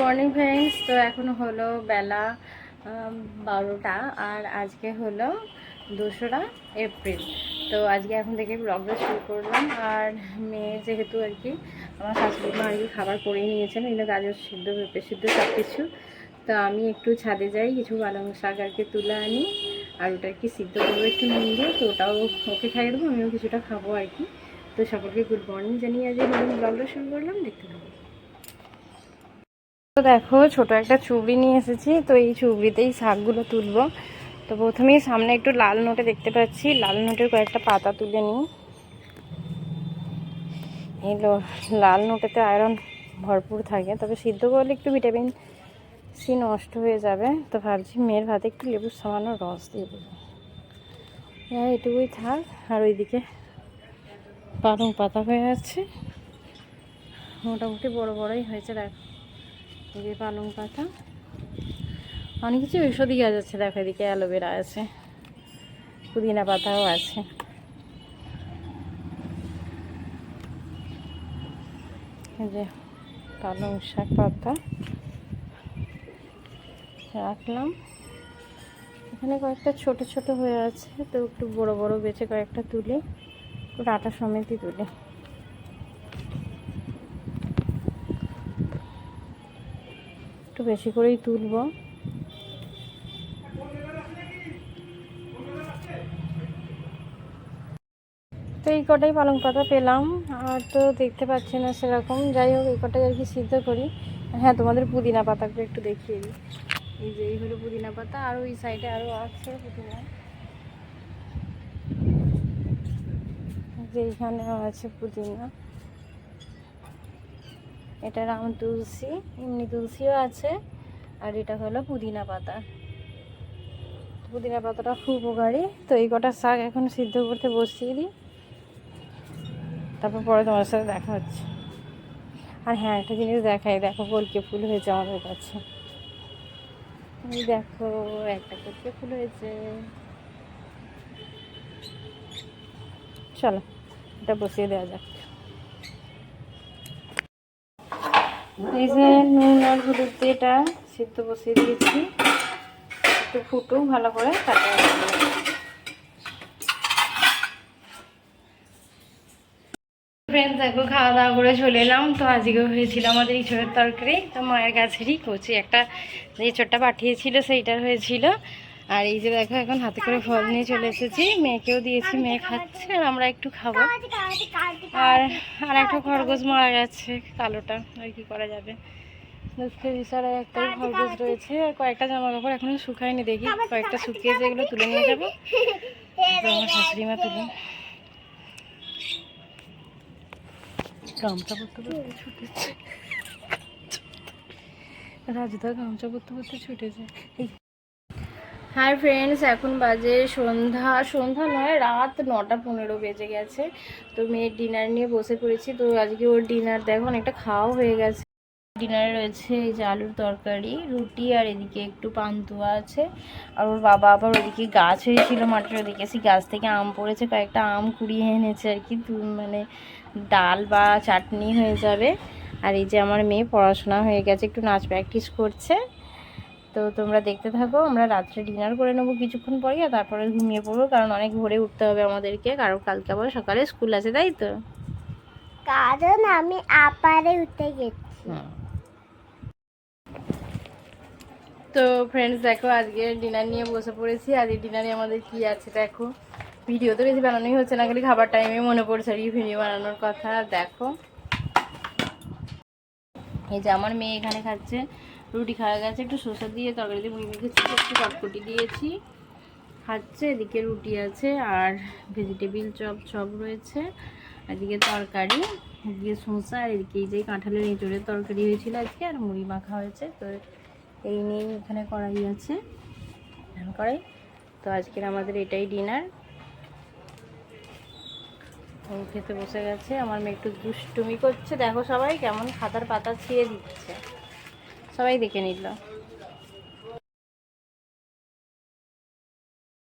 Morning friends, তো এখন হলো বেলা বারোটা, আর আজকে হলো দোসরা এপ্রিল। তো আজকে এখন থেকে ব্লগটা শুরু করলাম। আর মেয়ে যেহেতু আর কি আমার শাশুড়ি মা আর কি খাবার করে নিয়েছেন, এগুলো গাজর সিদ্ধ, পেঁপে সিদ্ধ সব কিছু তো আমি একটু ছাদে যাই, কিছু পালং শাক আর কি তুলে আনি। আর ওটা কি সিদ্ধ করব একটু নুন দিয়ে, তো ওটাও ওকে খাইয়ে দেবো, আমিও কিছুটা খাব আর কি। তো সকলকে গুড মর্নিং জানিয়ে আজকে নতুন ব্লগটা শুরু করলাম, দেখতে থাকব তো দেখো, ছোট একটা চুবড়ি নিয়ে এসেছি। তো এই চুবড়িতেই শাকগুলো তুলবো। তো প্রথমেই সামনে একটু লাল নোটে দেখতে পাচ্ছি। লাল নোটের কয়েকটা পাতা তুলে নিই। এই লাল নোটেতে আয়রন ভরপুর থাকে। তবে সিদ্ধ করলে একটু ভিটামিন সি নষ্ট হয়ে যাবে। তো ভাবছি মেয়ের ভাতে একটু লেবুর সামান্য রস দিয়ে দেবো। হ্যাঁ এটুকুই থাক। আর ওইদিকে পালং পাতা হয়ে আছে। মোটামুটি বড় বড়ই হয়েছে, দেখো। এই পালং পাতা। অনেক কিছু ঔষধি গাছ আছে, দেখো এদিকে অ্যালোভেরা আছে, পুদিনা পাতাও আছে। যে পালং শাক পাতা রাখলাম। এখানে কয়েকটা ছোট ছোট হয়ে আছে, তো একটু বড় বড় বেছে কয়েকটা তুলে, একটু আটা সমেতই তুলে। একটু বেশি করেই তুলবো। তো এই কটাই পালং পাতা পেলাম, আর তো দেখতে পাচ্ছি না সেরকম। যাই হোক, এই কটাই আর কি সিদ্ধ করি। হ্যাঁ তোমাদের পুদিনা পাতাগুলো একটু দেখিয়ে দিই। এই যে, এই হলো পুদিনা পাতা, আর ওই সাইডে আরও আছে পুদিনা। যে এইখানেও আছে পুদিনা। এটা রাম তুলসী, এমনি তুলসীও আছে। আর এটা হলো পুদিনা পাতা। পুদিনা পাতাটা খুব উপকারী। তো এই কটা শাক এখন সিদ্ধ করতে বসিয়ে দিই। তারপর পরে তোমার সাথে দেখা হচ্ছে। আর হ্যাঁ একটা জিনিস দেখাই। দেখো কলকে ফুল হয়েছে আমাদের কাছে। এই দেখো, একটা কলকে ফুল হয়েছে। চলো, এটা বসিয়ে দেওয়া যাক। এই যে নুন আর হলুদ দিয়ে এটা সিদ্ধ বসিয়ে দিয়েছি। একটু ফুটুক ভালো করে ফ্রেন্ডস দেখো খাওয়া দাওয়া করে চলে এলাম। তো আজকে হয়েছিল আমাদের ইঁচড়ের তরকারি। তো মায়ের গাছেরই কচি। একটা ইঁচড়টা পাঠিয়েছিল, সেইটার হয়েছিল। আর এই যে দেখো, এখন হাতে করে ফল নিয়ে চলে এসেছি। মেয়েকেও দিয়েছি, মেয়ে খাচ্ছে, আর আমরা একটু খাব। আর আর একটা খরগোশ মারা গেছে, কালোটা। আর কি করা যাবে? দুঃখের বিষয়ে একটাই খরগোশ রয়েছে, আর কয়েকটা জামা কাপড় এখনও শুকায়নি, দেখি কয়েকটা শুকিয়েছে, এগুলো তুলে নিয়ে যাব। আমার শাশুড়ি মা তুলে গামছা পরতে পরতে ছুটেছে। রাজুদা গামছা পরতে পরতে ছুটেছে। হাই ফ্রেন্ডস এখন বাজে সন্ধ্যা। সন্ধ্যা নয়, রাত নটা পনেরো বেজে গেছে। তো মেয়ের ডিনার নিয়ে বসে পড়েছি। তো আজকে ওর ডিনার দেখো, অনেকটা খাওয়া হয়ে গেছে। ডিনারে রয়েছে এই যে আলুর তরকারি, রুটি আর এদিকে একটু পান্তুয়া আছে। আর ওর বাবা আবার ওদিকে গাছ হয়েছিল মাঠের ওদিকে। সেই গাছ থেকে আম পড়েছে, কয়েকটা আম কুড়িয়ে এনেছে আর কি। মানে ডাল বা চাটনি হয়ে যাবে। আর এই যে আমার মেয়ে পড়াশোনা হয়ে গেছে, একটু নাচ প্র্যাকটিস করছে। তো তোমরা দেখতে থাকো আমরা রাত্রে ডিনার করে নেব কিছুক্ষণ পরে আর তারপরে ঘুমিয়ে পড়ব কারণ অনেক ভোরে উঠতে হবে আমাদেরকে কারণ কালকে আবার সকালে স্কুল আছে তাই তো? কারণ আমি আপারে উঠে গেছি। তো ফ্রেন্ডস দেখো আজকে ডিনার নিয়ে বসে পড়েছি আজকে ডিনারে আমাদের কি আছে দেখো? ভিডিও তো বেশি বানানোই হচ্ছে না খালি খাবার টাইমে মনে পড়ছে আর কি ভিডিও বানানোর কথা দেখো। এই যে আমার মেয়ে এখানে খাচ্ছে রুটি খাওয়া গেছে, একটু শসা দিয়ে তরকারি দিয়ে মুড়ি মেখেছি একটু চটপটি দিয়েছি। খাচ্ছে, এদিকে রুটি আছে আর ভেজিটেবিল চপ চপ রয়েছে, এদিকে তরকারি, এদিকে শসা আর এদিকে এই যে কাঁঠালের এঁচড়ের তরকারি হয়েছিল আজকে আর মুড়ি মাখা হয়েছে, তো এই নিয়ে এখানে কড়াই আছে কড়াই। তো আজকের আমাদের এটাই ডিনার। খেতে বসে গেছে, আমার মেয়ে একটু দুষ্টুমি করছে, দেখো সবাই কেমন খাতার পাতা ছিঁড়ে দিচ্ছে। সবাই দেখে নিল।